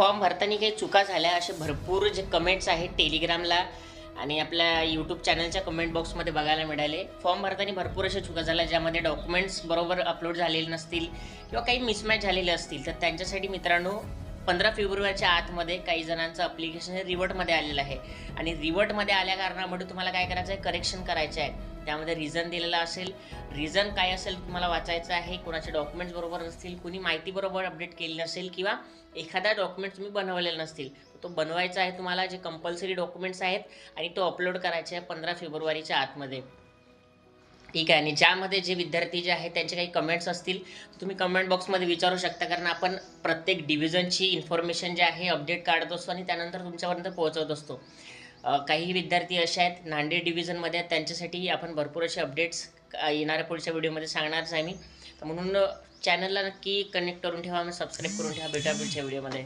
Form भरताना काही चुका झाल्या असे भरपूर जे कमेंट्स आहेत टेलिग्रामला आणि आपल्या यूट्यूब चॅनलच्या कमेंट बॉक्समध्ये बघायला मिळाले. फॉर्म भरताना भरपूर अशा चुका झाल्या ज्यामध्ये डॉक्युमेंट्स बरोबर अपलोड झालेले नसतील किंवा काही मिसमॅच झालेले असतील. तर त्यांच्यासाठी मित्रांनो पंधरा फेब्रुवारीच्या आतमध्ये काही जणांचं अप्लिकेशन हे रिवर्टमध्ये आलेलं आहे. आणि रिवर्टमध्ये आल्या कारणामुळे तुम्हाला काय करायचं आहे करेक्शन करायचं आहे त्यामध्ये रिझन दिलेला असेल. रिझन काय असेल तुम्हाला वाचायचं आहे. कोणाचे डॉक्युमेंट्स बरोबर नसतील कुणी माहिती बरोबर अपडेट केली नसेल किंवा एखादा डॉक्युमेंट तुम्ही बनवलेला नसतील तो बनवायचा आहे तुम्हाला जे कंपल्सरी डॉक्युमेंट्स आहेत आणि तो अपलोड करायचा आहे पंधरा फेब्रुवारीच्या आतमध्ये. ठीक आहे. आणि ज्यामध्ये जे विद्यार्थी जे आहेत त्यांचे काही कमेंट्स असतील तुम्ही कमेंट बॉक्समध्ये विचारू शकता. कारण आपण प्रत्येक डिव्हिजनची इन्फॉर्मेशन जे आहे अपडेट काढत असतो आणि त्यानंतर तुमच्यापर्यंत पोहोचवत असतो. काही विद्यार्थी असे आहेत नांदेड डिव्हिजनमध्ये आहेत त्यांच्यासाठी आपण भरपूर असे अपडेट्स येणाऱ्या पुढच्या व्हिडिओमध्ये सांगणारच आहे मी. म्हणून चॅनलला नक्की कनेक्ट करून ठेवा आणि सबस्क्राईब करून ठेवा भेटा पुढच्या व्हिडिओमध्ये